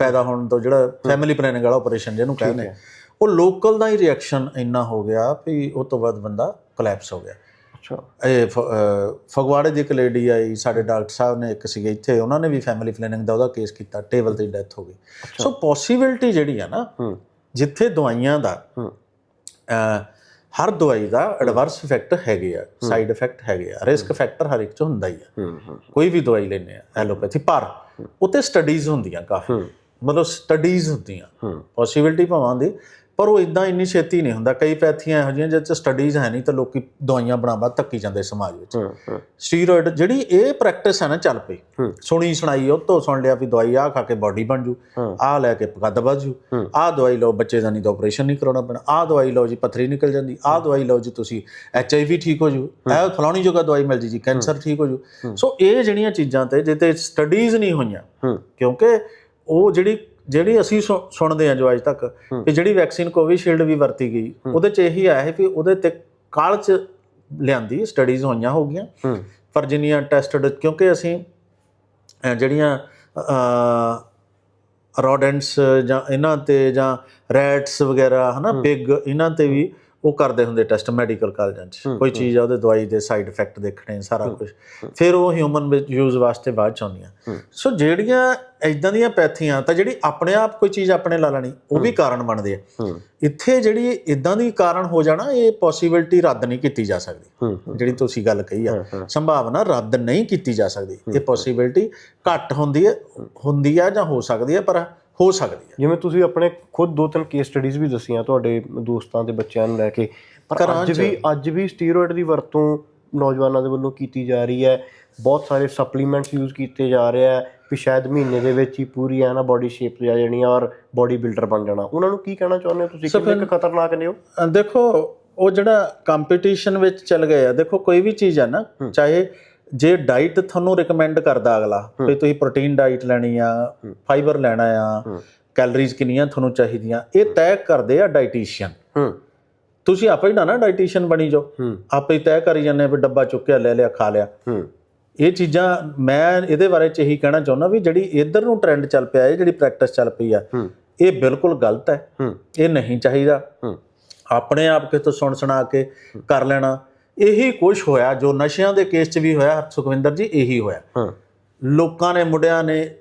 ਪੈਦਾ ਹੋਣ ਤੋਂ ਜਿਹੜਾ ਫੈਮਿਲੀ ਪਲੈਨਿੰਗ ਵਾਲਾ ਆਪਰੇਸ਼ਨ ਜਿਹਨੂੰ ਕਹਿੰਦੇ ਉਹ ਲੋਕਲ ਦਾ ਹੀ ਰਿਐਕਸ਼ਨ ਇੰਨਾ ਹੋ ਗਿਆ ਵੀ ਉਹ ਤੋਂ ਬਾਅਦ ਬੰਦਾ ਕੋਲੈਪਸ ਹੋ ਗਿਆ। ਅੱਛਾ। ਇਹ ਫਗਵਾੜੇ ਦੀ ਇੱਕ ਲੇਡੀ ਆਈ ਸਾਡੇ ਡਾਕਟਰ ਸਾਹਿਬ ਨੇ ਇੱਕ ਸੀਗੇ ਇੱਥੇ ਉਹਨਾਂ ਨੇ ਵੀ ਫੈਮਿਲੀ ਪਲੈਨਿੰਗ ਦਾ ਉਹਦਾ ਕੇਸ ਕੀਤਾ ਟੇਬਲ ਤੇ ਡੈਥ ਹੋ ਗਈ। ਸੋ ਪੋਸਿਬਿਲਿਟੀ ਜਿਹੜੀ ਆ ਨਾ ਜਿੱਥੇ ਦਵਾਈਆਂ ਦਾ ਹਰ ਦਵਾਈ ਦਾ ਐਡਵਰਸ ਇਫੈਕਟ ਹੈਗੇ ਆ ਸਾਈਡ ਇਫੈਕਟ ਹੈਗੇ ਆ ਰਿਸਕ ਫੈਕਟਰ ਹਰ ਇੱਕ ਚ ਹੁੰਦਾ ਹੀ ਆ। ਕੋਈ ਵੀ ਦਵਾਈ ਲੈਨੇ ਆ ਐਲੋਪੈਥੀ ਪਰ ਉੱਤੇ ਸਟੱਡੀਜ਼ ਹੁੰਦੀਆਂ ਕਾਫੀ। ਮਤਲਬ ਸਟੱਡੀਜ਼ ਹੁੰਦੀਆਂ। ਪੋਸਿਬਿਲਿਟੀ ਭਾਵਾਂ ਦੀ ਪਰ ਉਹ ਇਦਾਂ ਇੰਨੀ ਛੇਤੀ ਨਹੀਂ ਹੁੰਦਾ। ਕਈ ਪੈਥੀਆਂ ਇਹੋ ਜਿਹੀਆਂ ਜਿਹਦੇ ਚ ਸਟੱਡੀਜ਼ ਹੈ ਨਹੀਂ ਤਾਂ ਲੋਕੀ ਦਵਾਈਆਂ ਬਣਾਵਾ ਧੱਕੀ ਜਾਂਦੇ ਸਮਾਜ ਵਿੱਚ। ਸਟੀਰੋਇਡ ਜਿਹੜੀ ਇਹ ਪ੍ਰੈਕਟਿਸ ਹੈ ਨਾ ਚੱਲ ਪਈ। ਸੁਣੀ ਸੁਣਾਈ ਉਹ ਤੋਂ ਸੁਣ ਲਿਆ ਵੀ ਦਵਾਈ ਆ ਖਾ ਕੇ ਬਾਡੀ ਬਣ ਜੂ। ਆ ਲੈ ਕੇ ਕੱਦ ਵੱਧ ਜੂ। ਆ ਦਵਾਈ ਲਓ ਬੱਚੇ ਦਾ ਨਹੀਂ ਤਾਂ ਆਪਰੇਸ਼ਨ ਨਹੀਂ ਕਰਾਉਣਾ ਪੈਣਾ। ਆ ਦਵਾਈ ਲਓ ਜੀ ਪੱਥਰੀ ਨਿਕਲ ਜਾਂਦੀ। ਆ ਦਵਾਈ ਲਓ ਜੀ ਤੁਸੀਂ ਐਚ ਆਈ ਵੀ ਠੀਕ ਹੋ ਜੂ। ਇਹ ਫਲਾਣੀ ਜਗ੍ਹਾ ਦਵਾਈ ਮਿਲ ਜੀ ਜੀ ਕੈਂਸਰ ਠੀਕ ਹੋ ਜੂ। ਸੋ ਇਹ ਜਿਹੜੀਆਂ ਚੀਜ਼ਾਂ ਤੇ ਜਿੱਤੇ ਸਟੱਡੀਜ਼ ਨਹੀਂ ਹੋਈਆਂ ਕਿਉਂਕਿ ਉਹ ਜਿਹੜੀ ਜਿਹੜੀ ਅਸੀਂ ਸੁਣਦੇ ਆ ਜੋ ਅੱਜ ਤੱਕ ਕਿ ਜਿਹੜੀ ਵੈਕਸੀਨ ਕੋਵਿਸ਼ੀਲਡ ਵੀ ਵਰਤੀ ਗਈ ਉਹਦੇ ਚ ਇਹੀ ਆਇਆ ਹੈ ਕਿ ਉਹਦੇ ਤੇ ਕਾਲ ਚ ਲਿਆਂਦੀ ਸਟੱਡੀਜ਼ ਹੋਈਆਂ ਹੋਗੀਆਂ ਹੂੰ। ਪਰ ਜਿੰਨੀਆਂ ਟੈਸਟਡ ਕਿਉਂਕਿ ਅਸੀਂ ਜਿਹੜੀਆਂ ਰੋਡੈਂਟਸ ਜਾਂ ਇਹਨਾਂ ਤੇ ਜਾਂ ਰੈਟਸ ਵਗੈਰਾ ਹਨਾ ਪਿਗ ਇਹਨਾਂ ਤੇ ਵੀ ਉਹ ਕਰਦੇ ਹੁੰਦੇ ਟੈਸਟ ਮੈਡੀਕਲ ਕਾਲਜਾਂ 'ਚ। ਕੋਈ ਚੀਜ਼ ਆ ਉਹਦੇ ਦਵਾਈ ਦੇ ਸਾਈਡ ਇਫੈਕਟ ਦੇਖਣੇ ਸਾਰਾ ਕੁਝ ਫਿਰ ਉਹ ਹਿਊਮਨ ਯੂਜ਼ ਵਾਸਤੇ ਬਾਅਦ ਚ ਆਉਂਦੀਆਂ। ਸੋ ਜਿਹੜੀਆਂ ਇਦਾਂ ਦੀਆਂ ਪੈਥੀਆਂ ਤਾਂ ਜਿਹੜੀ ਆਪਣੇ ਆਪ ਕੋਈ ਚੀਜ਼ ਆਪਣੇ ਲਾ ਲੈਣੀ ਉਹ ਵੀ ਕਾਰਨ ਬਣਦੇ ਆ। ਇੱਥੇ ਜਿਹੜੀ ਇਦਾਂ ਦੀ ਕਾਰਨ ਹੋ ਜਾਣਾ ਇਹ ਪੋਸਿਬਿਲਿਟੀ ਰੱਦ ਨਹੀਂ ਕੀਤੀ ਜਾ ਸਕਦੀ। ਜਿਹੜੀ ਤੁਸੀਂ ਗੱਲ ਕਹੀ ਆ ਸੰਭਾਵਨਾ ਰੱਦ ਨਹੀਂ ਕੀਤੀ ਜਾ ਸਕਦੀ। ਇਹ ਪੋਸਿਬਿਲਿਟੀ ਘੱਟ ਹੁੰਦੀ ਹੈ ਹੁੰਦੀ ਆ ਜਾਂ ਹੋ ਸਕਦੀ ਹੈ ਪਰ ਹੋ ਸਕਦੀ ਹੈ। ਜਿਵੇਂ ਤੁਸੀਂ ਆਪਣੇ ਖੁਦ ਦੋ ਤਿੰਨ ਕੇਸ ਸਟੱਡੀਜ਼ ਵੀ ਦੱਸੀਆਂ ਤੁਹਾਡੇ ਦੋਸਤਾਂ ਤੇ ਬੱਚਿਆਂ ਨੂੰ ਲੈ ਕੇ ਪਰ ਅੱਜ। ਵੀ ਅੱਜ ਵੀ ਸਟੀਰੋਇਡ ਦੀ ਵਰਤੋਂ ਨੌਜਵਾਨਾਂ ਦੇ ਵੱਲੋਂ ਕੀਤੀ ਜਾ ਰਹੀ ਹੈ। ਬਹੁਤ ਸਾਰੇ ਸਪਲੀਮੈਂਟਸ ਯੂਜ਼ ਕੀਤੇ ਜਾ ਰਹੇ ਆ ਵੀ ਸ਼ਾਇਦ ਮਹੀਨੇ ਦੇ ਵਿੱਚ ਹੀ ਪੂਰੀ ਹੈ ਨਾ ਬਾਡੀ ਸ਼ੇਪ ਤੇ ਆ ਜਾਣੀ ਆ ਔਰ ਬਾਡੀ ਬਿਲਡਰ ਬਣ ਜਾਣਾ। ਉਹਨਾਂ ਨੂੰ ਕੀ ਕਹਿਣਾ ਚਾਹੁੰਦੇ ਹੋ ਤੁਸੀਂ? ਕਿੰਨੇ ਕੁ ਖਤਰਨਾਕ ਨੇ ਉਹ? ਦੇਖੋ ਉਹ ਜਿਹੜਾ ਕੰਪੀਟੀਸ਼ਨ ਵਿੱਚ ਚੱਲ ਗਏ ਆ ਦੇਖੋ ਕੋਈ ਵੀ ਚੀਜ਼ ਆ ਨਾ ਚਾਹੇ ਜੇ ਡਾਈਟ ਤੁਹਾਨੂੰ ਰეკਮੈਂਡ ਕਰਦਾ ਅਗਲਾ ਵੀ ਤੁਸੀਂ ਪ੍ਰੋਟੀਨ ਡਾਈਟ ਲੈਣੀ ਆ ਫਾਈਬਰ ਲੈਣਾ ਆ ਕੈਲਰੀਜ਼ ਕਿੰਨੀਆਂ ਤੁਹਾਨੂੰ ਚਾਹੀਦੀਆਂ ਇਹ ਤੈਅ ਕਰਦੇ ਆ ਡਾਈਟੀਸ਼ੀਅਨ ਤੁਸੀਂ ਆਪੇ ਹੀ ਨਾ ਨਾ ਡਾਈਟੀਸ਼ੀਅਨ ਬਣੀ ਜਾਓ। ਆਪੇ ਹੀ ਤੈਅ ਕਰੀ ਜਾਂਦੇ ਵੀ ਡੱਬਾ ਚੁੱਕਿਆ ਲੈ ਲਿਆ ਖਾ ਲਿਆ। ਇਹ ਚੀਜ਼ਾਂ ਮੈਂ ਇਹਦੇ ਬਾਰੇ ਚ ਇਹੀ ਕਹਿਣਾ ਚਾਹੁੰਦਾ ਵੀ ਜਿਹੜੀ ਇਧਰ ਨੂੰ ਟ੍ਰੈਂਡ ਚੱਲ ਪਿਆ ਹੈ ਜਿਹੜੀ ਪ੍ਰੈਕਟਿਸ ਚੱਲ ਪਈ ਆ ਇਹ ਬਿਲਕੁਲ ਗਲਤ ਹੈ। ਇਹ ਨਹੀਂ ਚਾਹੀਦਾ। ਆਪਣੇ ਆਪ ਕਿਤੋਂ ਸੁਣ ਸੁਣਾ ਕੇ ਕਰ ਲੈਣਾ। ਇਹੀ ਕੁਝ ਹੋਇਆ ਜੋ ਨਸ਼ਿਆਂ ਦੇ ਕੇਸ 'ਚ ਵੀ ਹੋਇਆ ਸੁਖਵਿੰਦਰ ਜੀ ਇਹੀ ਹੋਇਆ। ਹਾਂ। ਲੋਕਾਂ ਨੇ ਮੁੰਡਿਆਂ ਨੇ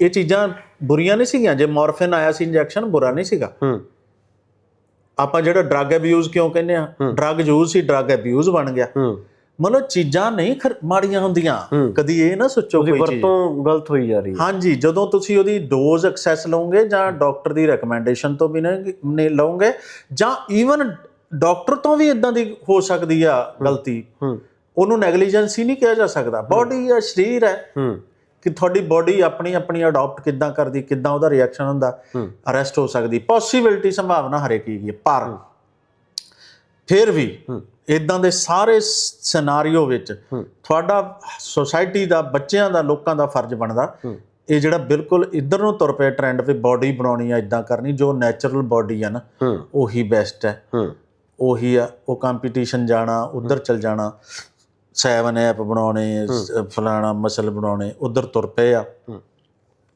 ਇਹ ਚੀਜ਼ਾਂ ਬੁਰੀਆਂ ਨਹੀਂ ਸੀਗੀਆਂ ਜੇ ਮੋਰਫਿਨ ਆਇਆ ਸੀ ਇੰਜੈਕਸ਼ਨ ਬੁਰਾ ਨਹੀਂ ਸੀਗਾ। ਹੂੰ। ਆਪਾਂ ਜਿਹੜਾ ਡਰੱਗ ਅਬਿਊਜ਼ ਕਿਉਂ ਕਹਿੰਦੇ ਆ? ਡਰੱਗ ਯੂਜ਼ ਸੀ ਡਰੱਗ ਅਬਿਊਜ਼ ਬਣ ਗਿਆ। ਹੂੰ। ਮਤਲਬ ਚੀਜ਼ਾਂ ਨਹੀਂ ਮਾੜੀਆਂ ਹੁੰਦੀਆਂ। ਕਦੀ ਇਹ ਨਾ ਸੋਚੋ ਕੋਈ ਚੀਜ਼। ਵਰਤੋਂ ਗਲਤ ਹੋਈ ਜਾ ਰਹੀ ਹੈ। ਹਾਂਜੀ ਜਦੋਂ ਤੁਸੀਂ ਉਹਦੀ ਡੋਜ਼ ਐਕਸੈਸ ਲਓਗੇ ਜਾਂ ਡਾਕਟਰ ਦੀ ਰეკਮੈਂਡੇਸ਼ਨ ਤੋਂ ਵੀ ਨੇ ਲਓਗੇ ਜਾਂ ਈਵਨ ਡਾਕਟਰ ਤੋਂ ਵੀ ਇਦਾਂ ਦੀ ਹੋ ਸਕਦੀ ਆ ਗਲਤੀ। ਹੂੰ। ਉਹਨੂੰ ਨੈਗਲੀਜੈਂਸੀ ਨਹੀਂ ਕਿਹਾ ਜਾ ਸਕਦਾ। ਬਾਡੀ ਆ ਸਰੀਰ ਹੈ ਹੂੰ। ਕਿ ਤੁਹਾਡੀ ਬਾਡੀ ਆਪਣੀ ਆਪਣੀ ਅਡਾਪਟ ਕਿੱਦਾਂ ਕਰਦੀ ਕਿੱਦਾਂ ਉਹਦਾ ਰਿਐਕਸ਼ਨ ਹੁੰਦਾ ਹੂੰ। ਅਰੈਸਟ ਹੋ ਸਕਦੀ। ਪੋਸਿਬਿਲਿਟੀ ਸੰਭਾਵਨਾ ਹਰੇਕ ਹੀ ਹੈ ਪਰ ਫਿਰ ਵੀ ਹੂੰ। ਇਦਾਂ ਦੇ ਸਾਰੇ ਸਿਨਾਰੀਓ ਵਿੱਚ ਹੂੰ। ਤੁਹਾਡਾ ਸੋਸਾਇਟੀ ਦਾ ਬੱਚਿਆਂ ਦਾ ਲੋਕਾਂ ਦਾ ਫਰਜ਼ ਬਣਦਾ। ਹੂੰ। ਇਹ ਜਿਹੜਾ ਬਿਲਕੁਲ ਇੱਧਰ ਨੂੰ ਤੁਰ ਪਿਆ ਟ੍ਰੈਂਡ ਵੀ ਬਾਡੀ ਬਣਾਉਣੀ ਆ ਇਦਾਂ ਕਰਨੀ ਜੋ ਨੈਚੁਰਲ ਬਾਡੀ ਆ ਨਾ ਹੂੰ। ਉਹੀ ਬੈਸਟ ਹੈ। ਹੂੰ। ਉਹੀ ਆ ਉਹ ਕੰਪੀਟੀਸ਼ਨ ਜਾਣਾ ਉਧਰ ਚਲ ਜਾਣਾ। ਸੈਵਨ ਐਪ ਬਣਾਉਣੇ ਫਲਾਣਾ ਮਸਲ ਬਣਾਉਣੇ ਉਧਰ ਤੁਰ ਪਏ ਆ।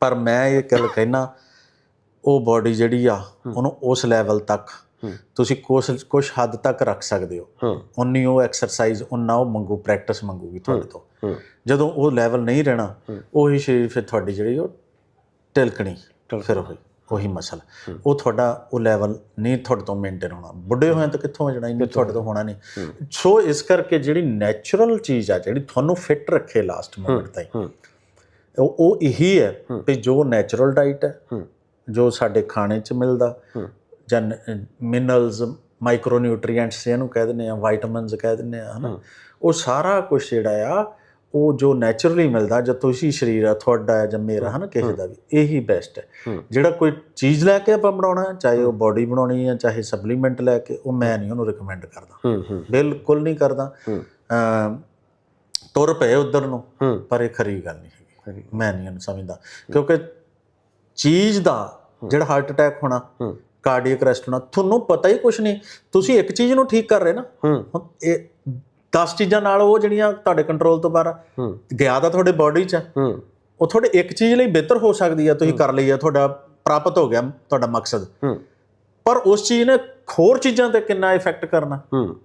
ਪਰ ਮੈਂ ਇਹ ਗੱਲ ਕਹਿਣਾ ਉਹ ਬਾਡੀ ਜਿਹੜੀ ਆ ਉਹਨੂੰ ਉਸ ਲੈਵਲ ਤੱਕ। ਤੁਸੀਂ ਕੁਛ ਕੁਛ ਹੱਦ ਤੱਕ ਰੱਖ ਸਕਦੇ ਹੋ। ਉਨੀ ਉਹ ਐਕਸਰਸਾਈਜ਼ ਉਨਾ ਉਹ ਮੰਗੂ ਪ੍ਰੈਕਟਿਸ ਮੰਗੂਗੀ ਤੁਹਾਡੇ ਤੋਂ। ਜਦੋਂ ਉਹ ਲੈਵਲ ਨਹੀਂ ਰਹਿਣਾ ਉਹੀ ਸਰੀਰ ਫਿਰ ਤੁਹਾਡੀ ਜਿਹੜੀ ਉਹ ਟਿਲਕਣੀ ਫਿਰ ਉਹੀ। ਉਹੀ ਮਸਲਾ। ਉਹ ਤੁਹਾਡਾ ਉਹ ਲੈਵਲ ਨਹੀਂ ਤੁਹਾਡੇ ਤੋਂ ਮੇਨਟੇਨ ਹੋਣਾ। ਬੁੱਢੇ ਹੋਏ ਤਾਂ ਕਿੱਥੋਂ ਹੋ ਜਾਣਾ ਇੰਨੀ ਤੁਹਾਡੇ ਤੋਂ ਹੋਣਾ ਨਹੀਂ। ਸੋ ਇਸ ਕਰਕੇ ਜਿਹੜੀ ਨੈਚੁਰਲ ਚੀਜ਼ ਆ ਜਿਹੜੀ ਤੁਹਾਨੂੰ ਫਿੱਟ ਰੱਖੇ ਲਾਸਟ ਮੋਮੈਂਟ ਤਾਈਂ ਉਹ ਉਹ ਇਹੀ ਹੈ ਕਿ ਜੋ ਨੈਚੁਰਲ ਡਾਈਟ ਹੈ ਜੋ ਸਾਡੇ ਖਾਣੇ 'ਚ ਮਿਲਦਾ ਜਾਂ ਮਿਨਰਲਸ ਮਾਈਕਰੋ ਨਿਊਟ੍ਰੀਐਂਟਸ ਇਹਨੂੰ ਕਹਿ ਦਿੰਦੇ ਆ ਵਿਟਾਮਿਨਸ ਕਹਿ ਦਿੰਦੇ ਆ ਹਨਾ। ਉਹ ਸਾਰਾ ਕੁਝ ਜਿਹੜਾ ਆ ਉਹ ਜੋ ਨੇਚਰਲੀ ਮਿਲਦਾ ਜਦ ਤੁਸੀਂ ਸਰੀਰ ਆ ਤੁਹਾਡਾ ਹੈ ਜਾਂ ਮੇਰਾ ਹਨਾ ਕਿਸੇ ਦਾ ਵੀ ਇਹੀ ਬੈਸਟ ਹੈ। ਜਿਹੜਾ ਕੋਈ ਚੀਜ਼ ਲੈ ਕੇ ਆਪਾਂ ਬਣਾਉਣਾ ਚਾਹੇ ਉਹ ਬਾਡੀ ਬਣਾਉਣੀ ਹੈ ਚਾਹੇ ਸਪਲੀਮੈਂਟ ਲੈ ਕੇ ਉਹ ਮੈਂ ਨਹੀਂ ਉਹਨੂੰ ਰეკਮੈਂਡ ਕਰਦਾ। ਬਿਲਕੁਲ ਨਹੀਂ ਕਰਦਾ। ਤੁਰ ਪਏ ਉਧਰ ਨੂੰ ਪਰ ਇਹ ਖਰੀ ਗੱਲ ਨਹੀਂ ਹੈਗੀ। ਮੈਂ ਨਹੀਂ ਇਹਨੂੰ ਸਮਝਦਾ। ਕਿਉਂਕਿ ਚੀਜ਼ ਦਾ ਜਿਹੜਾ ਹਾਰਟ ਅਟੈਕ ਹੋਣਾ ਕਾਰਡੀਅਕ ਅਰੈਸਟ ਹੋਣਾ ਤੁਹਾਨੂੰ ਪਤਾ ਹੀ ਕੁਝ ਨਹੀਂ। ਤੁਸੀਂ ਇੱਕ ਚੀਜ਼ ਨੂੰ ਠੀਕ ਕਰ ਰਹੇ ਨਾ ਹੁਣ ਇਹ 10 ਚੀਜ਼ਾਂ ਨਾਲ ਉਹ ਜਿਹੜੀਆਂ ਤੁਹਾਡੇ ਕੰਟਰੋਲ ਤੋਂ ਬਾਹਰ ਹੂੰ। ਗਿਆ ਤਾਂ ਤੁਹਾਡੇ ਬਾਡੀ 'ਚ। ਹੂੰ। ਉਹ ਤੁਹਾਡੇ ਇੱਕ ਚੀਜ਼ ਲਈ ਬਿਹਤਰ ਹੋ ਸਕਦੀ ਆ ਤੁਸੀਂ ਕਰ ਲਈ ਆ ਤੁਹਾਡਾ ਪ੍ਰਾਪਤ ਹੋ ਗਿਆ ਤੁਹਾਡਾ ਮਕਸਦ। ਹੂੰ। ਪਰ ਉਸ ਚੀਜ਼ ਨੇ ਹੋਰ ਚੀਜ਼ਾਂ ਤੇ ਕਿੰਨਾ ਇਫੈਕਟ ਕਰਨਾ। ਹੂੰ।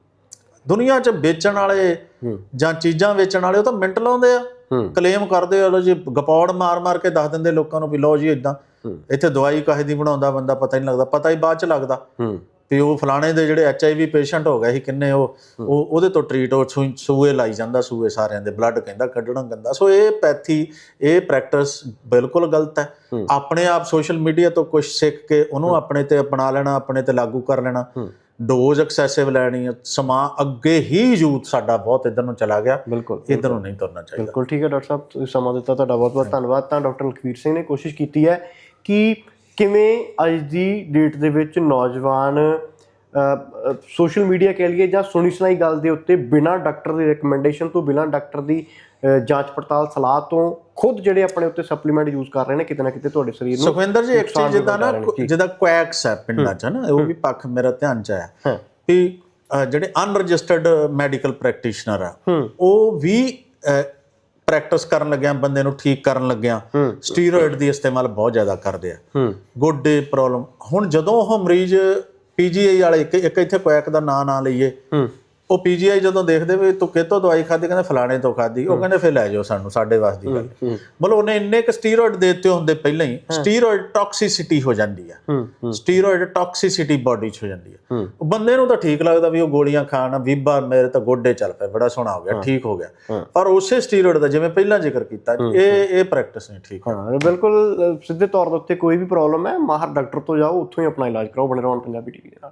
ਦੁਨੀਆ 'ਚ ਵੇਚਣ ਵਾਲੇ ਹੂੰ। ਜਾਂ ਚੀਜ਼ਾਂ ਵੇਚਣ ਵਾਲੇ ਉਹ ਤਾਂ ਮਿੰਟ ਲਾਉਂਦੇ ਆ। ਹੂੰ। ਕਲੇਮ ਕਰਦੇ ਆ ਲੋ ਜੀ ਗਪੌੜ ਮਾਰ ਮਾਰ ਕੇ ਦੱਸ ਦਿੰਦੇ ਲੋਕਾਂ ਨੂੰ ਵੀ ਲੋ ਜੀ ਇਦਾਂ ਹੂੰ। ਇੱਥੇ ਦਵਾਈ ਕਾਹੇ ਦੀ ਬਣਾਉਂਦਾ ਬੰਦਾ ਪਤਾ ਹੀ ਨਹੀਂ ਲੱਗਦਾ ਪਤਾ ਹੀ ਬਾਅਦ ਚ ਲੱਗਦਾ। ਹੂੰ। ਵੀ ਉਹ ਫਲਾਣੇ ਦੇ ਜਿਹੜੇ ਐਚਆਈਵੀ ਪੇਸ਼ੈਂਟ ਹੋ ਗਏ ਸੀ ਕਿੰਨੇ ਉਹ ਉਹ ਉਹਦੇ ਤੋਂ ਟ੍ਰੀਟ ਉਹ ਸੂਏ ਲਾਈ ਜਾਂਦਾ ਸੂਏ ਸਾਰਿਆਂ ਦੇ ਬਲੱਡ ਕਹਿੰਦਾ ਕੱਢਣਾ ਗੰਦਾ ਸੋ ਇਹ ਪੈਥੀ ਇਹ ਪ੍ਰੈਕਟਿਸ ਬਿਲਕੁਲ ਗਲਤ ਹੈ। ਆਪਣੇ ਆਪ ਸੋਸ਼ਲ ਮੀਡੀਆ ਤੋਂ ਕੁਝ ਸਿੱਖ ਕੇ ਉਹਨੂੰ ਆਪਣੇ ਤੇ ਅਪਣਾ ਲੈਣਾ ਆਪਣੇ ਤੇ ਲਾਗੂ ਕਰ ਲੈਣਾ। ਡੋਜ਼ ਐਕਸੈਸਿਵ ਲੈਣੀ ਹੈ, ਸਮਾਂ ਅੱਗੇ ਹੀ ਯੂਥ ਸਾਡਾ ਬਹੁਤ ਇਧਰ ਨੂੰ ਚਲਾ ਗਿਆ। ਬਿਲਕੁਲ ਇਧਰ ਨੂੰ ਨਹੀਂ ਤੁਰਨਾ ਚਾਹੀਦਾ। ਬਿਲਕੁਲ ਠੀਕ ਹੈ ਡਾਕਟਰ ਸਾਹਿਬ ਤੁਸੀਂ ਸਮਾਂ ਦਿੱਤਾ ਤੁਹਾਡਾ ਬਹੁਤ ਬਹੁਤ ਧੰਨਵਾਦ। ਤਾਂ ਡਾਕਟਰ ਲਖਵੀਰ ਸਿੰਘ ਨੇ ਕੋਸ਼ਿਸ਼ ਕੀਤੀ ਹੈ ਕਿ ਕਿਵੇਂ ਅੱਜ ਦੀ ਡੇਟ ਦੇ ਵਿੱਚ ਨੌਜਵਾਨ ਸੋਸ਼ਲ ਮੀਡੀਆ ਕਹਿ ਲਈਏ ਜਾਂ ਸੁਣੀ ਸੁਣਾਈ ਗੱਲ ਦੇ ਉੱਤੇ ਬਿਨਾਂ ਡਾਕਟਰ ਦੀ ਰეკਮੈਂਡੇਸ਼ਨ ਤੋਂ ਬਿਨਾਂ ਡਾਕਟਰ ਦੀ ਜਾਂਚ ਪੜਤਾਲ ਸਲਾਹ ਤੋਂ ਖੁਦ ਜਿਹੜੇ ਆਪਣੇ ਉੱਤੇ ਸਪਲੀਮੈਂਟ ਯੂਜ਼ ਕਰ ਰਹੇ ਨੇ ਕਿਤੇ ਨਾ ਕਿਤੇ ਤੁਹਾਡੇ ਸਰੀਰ ਨੂੰ ਸੁਖਵਿੰਦਰ ਜੀ ਇੱਕ ਚੀਜ਼ ਜਿੱਦਾਂ ਨਾ। ਜਿੱਦਾਂ ਕੁਐਕਸ ਹੈ ਪਿੰਡਾਂ 'ਚ ਨਾ ਉਹ ਵੀ ਪੱਖ ਮੇਰਾ ਧਿਆਨ 'ਚ ਆਇਆ ਵੀ ਜਿਹੜੇ ਅਨਰਜਿਸਟਰਡ ਮੈਡੀਕਲ ਪ੍ਰੈਕਟੀਸ਼ਨਰ ਆ ਉਹ ਵੀ ਪ੍ਰੈਕਟਿਸ ਕਰਨ ਲੱਗਿਆ ਬੰਦੇ ਨੂੰ ਠੀਕ ਕਰਨ ਲੱਗਿਆ ਸਟੀਰੋਇਡ ਦੀ ਇਸਤੇਮਾਲ ਬਹੁਤ ਜ਼ਿਆਦਾ ਕਰਦੇ ਆ। ਗੋਡੇ ਪ੍ਰੋਬਲਮ ਹੁਣ ਜਦੋਂ ਉਹ ਮਰੀਜ਼ ਪੀਜੀਆਈ ਵਾਲੇ ਇੱਕ ਇੱਥੇ ਕੁਐਕ ਦਾ ਨਾਂ ਨਾ ਲਈਏ ਉਹ ਪੀਜੀਆਈ ਜਦੋਂ ਦੇਖਦੇ ਵੀ ਤੂੰ ਕਿਤੋਂ ਦਵਾਈ ਖਾਦੀ ਕਹਿੰਦੇ ਫਲਾਣੇ ਤੋਂ ਖਾਦੀ ਉਹ ਕਹਿੰਦੇ ਫਿਰ ਲੈ ਜਾਓ ਸਾਨੂੰ ਸਾਡੇ ਵਾਸ ਦੀ ਗੱਲ। ਮਤਲਬ ਉਹਨੇ ਇੰਨੇ ਕ ਸਟੀਰੋਇਡ ਦਿੱਤੇ ਹੁੰਦੇ ਪਹਿਲਾਂ ਹੀ ਸਟੀਰੋਇਡ ਟੌਕਸਿਸਿਟੀ ਹੋ ਜਾਂਦੀ ਆ। ਸਟੀਰੋਇਡ ਟੌਕਸਿਸਿਟੀ ਬਾਡੀ 'ਚ ਹੋ ਜਾਂਦੀ ਹੂੰ। ਉਹ ਬੰਦੇ ਨੂੰ ਤਾਂ ਠੀਕ ਲੱਗਦਾ ਵੀ ਉਹ ਗੋਲੀਆਂ ਖਾਣ ਵੀਬਾ ਮੇਰੇ ਤਾਂ ਗੋਡੇ ਚੱਲ ਪਏ ਬੜਾ ਸੋਹਣਾ ਹੋ ਗਿਆ ਠੀਕ ਹੋ ਗਿਆ। ਪਰ ਉਸੇ ਸਟੀਰੋਇਡ ਦਾ ਜਿਵੇਂ ਪਹਿਲਾਂ ਜ਼ਿਕਰ ਕੀਤਾ ਇਹ ਇਹ ਪ੍ਰੈਕਟਿਸ ਨਹੀਂ ਠੀਕ ਹਾਂ ਬਿਲਕੁਲ ਸਿੱਧੇ ਤੌਰ ਉੱਤੇ ਕੋਈ ਵੀ ਪ੍ਰੋਬਲਮ ਹੈ ਮਾਹਰ ਡਾਕਟਰ ਤੋਂ ਜਾਓ ਉੱਥੋਂ ਹੀ ਆਪਣਾ ਇਲਾਜ ਕਰਾਓ ਬਣੇ ਰਹੋ ਪੰਜਾਬੀ ਟੀਵੀ ਦੇ ਨਾਲ।